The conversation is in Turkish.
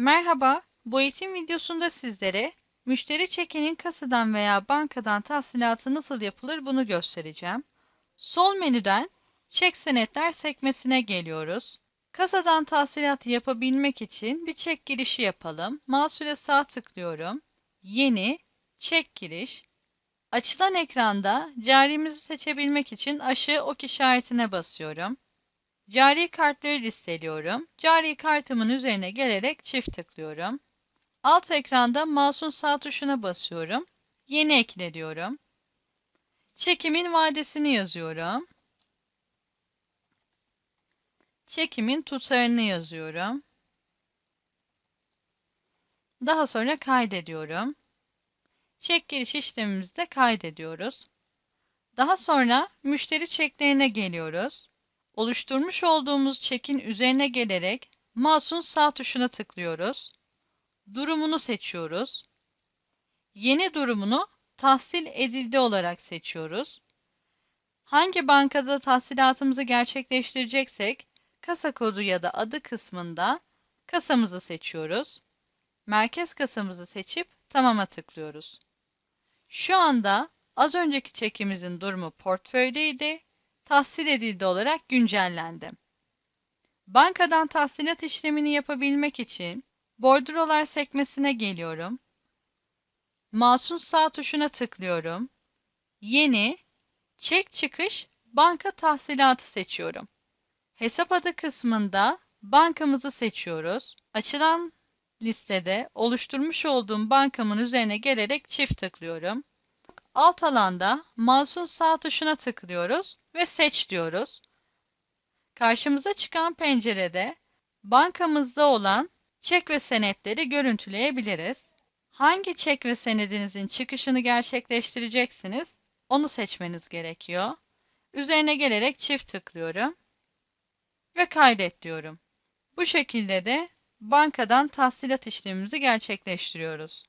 Merhaba, bu eğitim videosunda sizlere müşteri çekinin kasadan veya bankadan tahsilatı nasıl yapılır bunu göstereceğim. Sol menüden çek senetler sekmesine geliyoruz. Kasadan tahsilatı yapabilmek için bir çek girişi yapalım. Mouse'la sağ tıklıyorum. Yeni, çek giriş. Açılan ekranda carimizi seçebilmek için aşağı ok işaretine basıyorum. Cari kartları listeliyorum. Cari kartımın üzerine gelerek çift tıklıyorum. Alt ekranda mouse'un sağ tuşuna basıyorum. Yeni ekle diyorum. Çekimin vadesini yazıyorum. Çekimin tutarını yazıyorum. Daha sonra kaydediyorum. Çek giriş işlemimizi de kaydediyoruz. Daha sonra müşteri çeklerine geliyoruz. Oluşturmuş olduğumuz çekin üzerine gelerek mouse'un sağ tuşuna tıklıyoruz. Durumunu seçiyoruz. Yeni durumunu tahsil edildi olarak seçiyoruz. Hangi bankada tahsilatımızı gerçekleştireceksek kasa kodu ya da adı kısmında kasamızı seçiyoruz. Merkez kasamızı seçip tamama tıklıyoruz. Şu anda az önceki çekimizin durumu portföydeydi tahsil edildi olarak güncellendi. Bankadan tahsilat işlemini yapabilmek için bordrolar sekmesine geliyorum. Mouse'un sağ tuşuna tıklıyorum. Yeni, çek çıkış, banka tahsilatı seçiyorum. Hesap adı kısmında bankamızı seçiyoruz. Açılan listede oluşturmuş olduğum bankamın üzerine gelerek çift tıklıyorum. Alt alanda mouse'un sağ tuşuna tıklıyoruz ve seç diyoruz. Karşımıza çıkan pencerede bankamızda olan çek ve senetleri görüntüleyebiliriz. Hangi çek ve senedinizin çıkışını gerçekleştireceksiniz onu seçmeniz gerekiyor. Üzerine gelerek çift tıklıyorum ve kaydet diyorum. Bu şekilde de bankadan tahsilat işlemimizi gerçekleştiriyoruz.